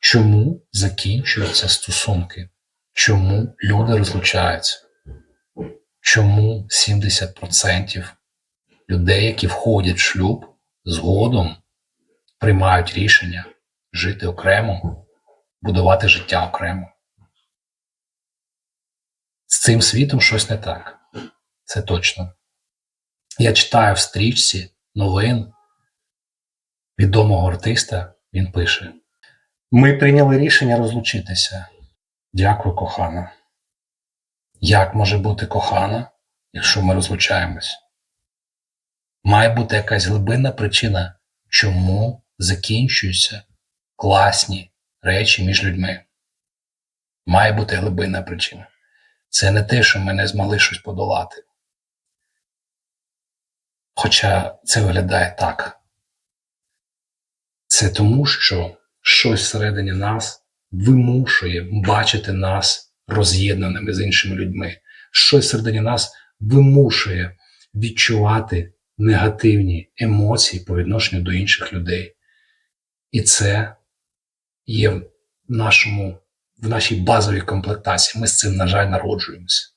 Чому закінчуються стосунки? Чому люди розлучаються? Чому 70% людей, які входять в шлюб, згодом приймають рішення жити окремо, будувати життя окремо? З цим світом щось не так. Це точно. Я читаю в стрічці новин відомого артиста, він пише: Ми прийняли рішення розлучитися. Дякую, кохана. Як може бути кохана, якщо ми розлучаємось? Має бути якась глибинна причина, чому закінчуються класні речі між людьми. Має бути глибинна причина. Це не те, що ми не змогли щось подолати. Хоча це виглядає так. Це тому, що щось всередині нас вимушує бачити нас роз'єднаними з іншими людьми. Щось всередині нас вимушує відчувати негативні емоції по відношенню до інших людей. І це є в нашому, в нашій базовій комплектації. Ми з цим, на жаль, народжуємося.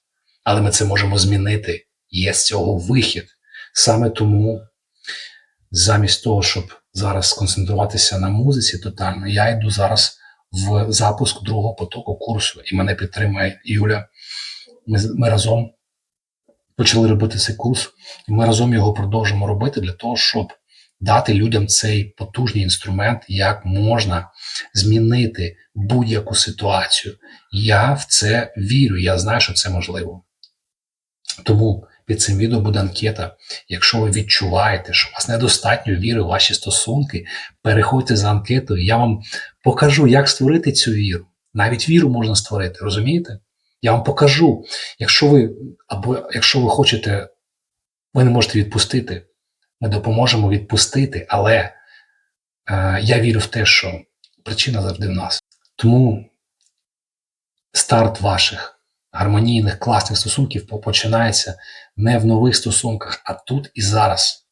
Але ми це можемо змінити. Є з цього вихід. Саме тому, замість того, щоб зараз сконцентруватися на музиці тотально, я йду зараз в запуск другого потоку курсу, і мене підтримує Юля. Ми, ми разом почали робити цей курс, і ми разом його продовжимо робити для того, щоб дати людям цей потужний інструмент, як можна змінити будь-яку ситуацію. Я в це вірю, я знаю, що це можливо. Тому під цим відео буде анкета. Якщо ви відчуваєте, що у вас недостатньо віри в ваші стосунки, переходьте за анкетою. Я вам покажу, як створити цю віру. Навіть віру можна створити, розумієте? Я вам покажу. Якщо ви або якщо ви хочете, ви не можете відпустити. Ми допоможемо відпустити, але е, я вірю в те, що причина завжди в нас. Тому старт ваших гармонійних, класних стосунків по- починається не в нових стосунках, а тут і зараз.